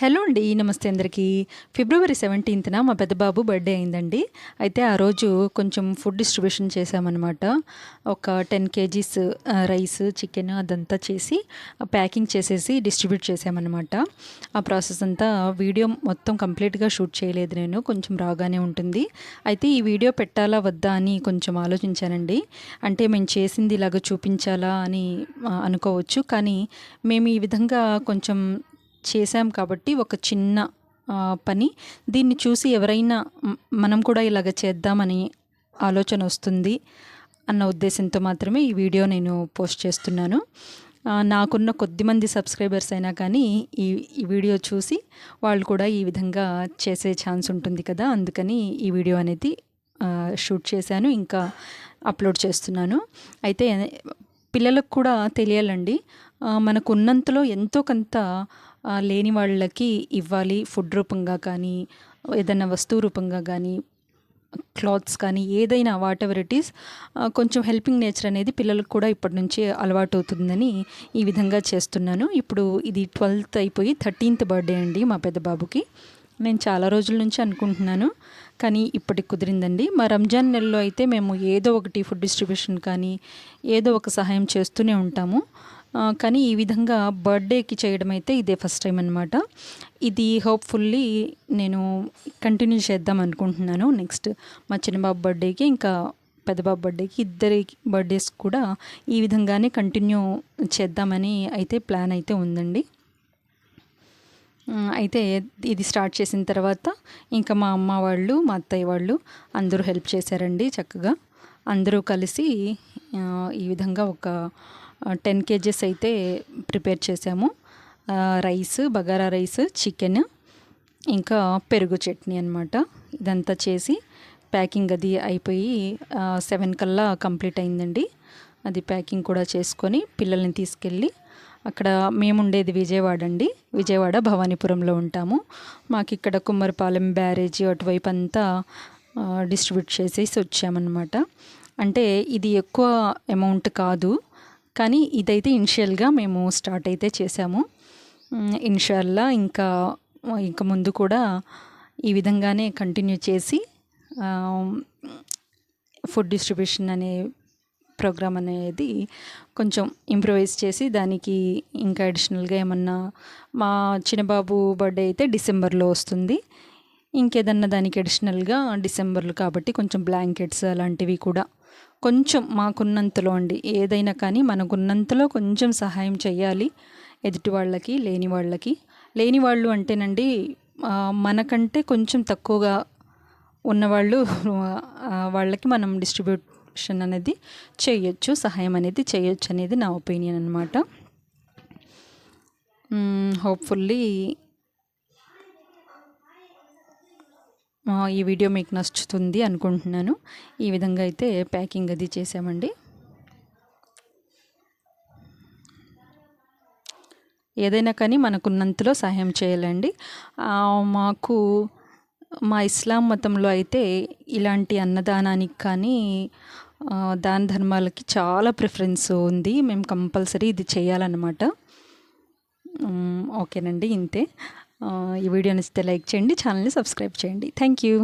Hello అండి నమస్తే అందరికీ. ఫిబ్రవరి సెవెంటీన్త్న మా పెద్దబాబు బర్త్డే అయిందండి. అయితే ఆ రోజు కొంచెం ఫుడ్ డిస్ట్రిబ్యూషన్ చేసామన్నమాట ఒక టెన్ కేజీస్ రైస్ చికెన్ అదంతా చేసి ప్యాకింగ్ చేసేసి డిస్ట్రిబ్యూట్ చేసామన్నమాట ఆ ప్రాసెస్ అంతా వీడియో మొత్తం కంప్లీట్గా షూట్ చేయలేదు నేను కొంచెం రాగానే ఉంటుంది. అయితే ఈ వీడియో పెట్టాలా వద్దా అని కొంచెం ఆలోచించానండి. అంటే మేము చేసింది ఇలాగ చూపించాలా అని అనుకోవచ్చు. కానీ మేము ఈ విధంగా కొంచెం చేశాం కాబట్టి ఒక చిన్న పని. దీన్ని చూసి ఎవరైనా మనం కూడా ఇలాగ చేద్దామని ఆలోచన వస్తుంది అన్న ఉద్దేశంతో మాత్రమే ఈ వీడియో నేను పోస్ట్ చేస్తున్నాను. నాకున్న కొద్దిమంది సబ్స్క్రైబర్స్ అయినా కానీ ఈ ఈ వీడియో చూసి వాళ్ళు కూడా ఈ విధంగా చేసే ఛాన్స్ ఉంటుంది కదా అందుకని ఈ వీడియో అనేది షూట్ చేశాను ఇంకా అప్లోడ్ చేస్తున్నాను. అయితే పిల్లలకు కూడా తెలియాలండి. మనకు ఉన్నంతలో ఎంతో కొంత లేని వాళ్ళకి ఇవ్వాలి ఫుడ్ రూపంగా కానీ ఏదైనా వస్తువు రూపంగా కానీ క్లాత్స్ కానీ ఏదైనా వాట్ ఎవర్ ఇట్ ఈస్ కొంచెం హెల్పింగ్ నేచర్ అనేది పిల్లలకు కూడా ఇప్పటి నుంచి అలవాటు అవుతుందని ఈ విధంగా చేస్తున్నాను. ఇప్పుడు ఇది ట్వెల్త్ అయిపోయి థర్టీన్త్ బర్త్డే అండి మా పెద్ద బాబుకి. నేను చాలా రోజుల నుంచి అనుకుంటున్నాను కానీ ఇప్పటికి కుదిరిందండి. మా రంజాన్ నెలలో అయితే మేము ఏదో ఒకటి ఫుడ్ డిస్ట్రిబ్యూషన్ కానీ ఏదో ఒక సహాయం చేస్తూనే ఉంటాము. కానీ ఈ విధంగా బర్త్డేకి చేయడం అయితే ఇదే ఫస్ట్ టైం అనమాట ఇది హోప్ఫుల్లీ నేను కంటిన్యూ చేద్దాం అనుకుంటున్నాను. నెక్స్ట్ మా చిన్నబాబు బర్త్డేకి ఇంకా పెద్దబాబు బర్త్డేకి ఇద్దరి బర్త్డేస్ కూడా ఈ విధంగానే కంటిన్యూ చేద్దామని అయితే ప్లాన్ అయితే ఉందండి. అయితే ఇది స్టార్ట్ చేసిన తర్వాత ఇంకా మా అమ్మ వాళ్ళు మా అత్తయ్య వాళ్ళు అందరూ హెల్ప్ చేశారండి చక్కగా. అందరూ కలిసి ఈ విధంగా ఒక టెన్ కేజెస్ అయితే ప్రిపేర్ చేసాము. రైస్ బగారా రైస్ చికెన్ ఇంకా పెరుగు చట్నీ అనమాట ఇదంతా చేసి ప్యాకింగ్ అది అయిపోయి సెవెన్ కల్లా కంప్లీట్ అయిందండి. అది ప్యాకింగ్ కూడా చేసుకొని పిల్లల్ని తీసుకెళ్ళి అక్కడ మేముండేది విజయవాడ అండి. విజయవాడ భవానీపురంలో ఉంటాము. మాకు ఇక్కడ కుమ్మరిపాలెం బ్యారేజీ అటువైపు అంతా డిస్ట్రిబ్యూట్ చేసేసి వచ్చామన్నమాట. అంటే ఇది ఎక్కువ అమౌంట్ కాదు. కానీ ఇదైతే ఇనిషియల్గా మేము స్టార్ట్ అయితే చేసాము ఇన్షాల్లా ఇంకా ఇంకా ముందు కూడా ఈ విధంగానే కంటిన్యూ చేసి ఫుడ్ డిస్ట్రిబ్యూషన్ అనే ప్రోగ్రామ్ అనేది కొంచెం ఇంప్రూవైజ్ చేసి దానికి ఇంకా అడిషనల్గా ఏమన్నా మా చిన్నబాబు బర్త్డే అయితే డిసెంబర్లో వస్తుంది. ఇంకేదన్నా దానికి అడిషనల్గా డిసెంబర్లో కాబట్టి కొంచెం బ్లాంకెట్స్ అలాంటివి కూడా కొంచెం మాకున్నంతలో అండి. ఏదైనా కానీ మనకున్నంతలో కొంచెం సహాయం చేయాలి ఎదుటి వాళ్ళకి లేని వాళ్ళకి. లేని వాళ్ళు అంటేనండి మనకంటే కొంచెం తక్కువగా ఉన్నవాళ్ళు వాళ్ళకి మనం డిస్ట్రిబ్యూషన్ అనేది చేయొచ్చు సహాయం అనేది చేయొచ్చు అనేది నా ఒపీనియన్ అనమాట హోప్ఫుల్లీ ఈ వీడియో మీకు నచ్చుతుంది అనుకుంటున్నాను. ఈ విధంగా అయితే ప్యాకింగ్ అది చేసామండి. ఏదైనా కానీ మనకున్నంతలో సహాయం చేయాలండి. మాకు మా ఇస్లాం మతంలో అయితే ఇలాంటి అన్నదానానికి కానీ దాన ధర్మాలకి చాలా ప్రిఫరెన్స్ ఉంది. మేము కంపల్సరీ ఇది చేయాలన్నమాట. ఓకేనండి ఇంతే. ఈ వీడియో ఇస్తే లైక్ చేయండి ఛానల్ని సబ్స్క్రైబ్ చేయండి. Thank you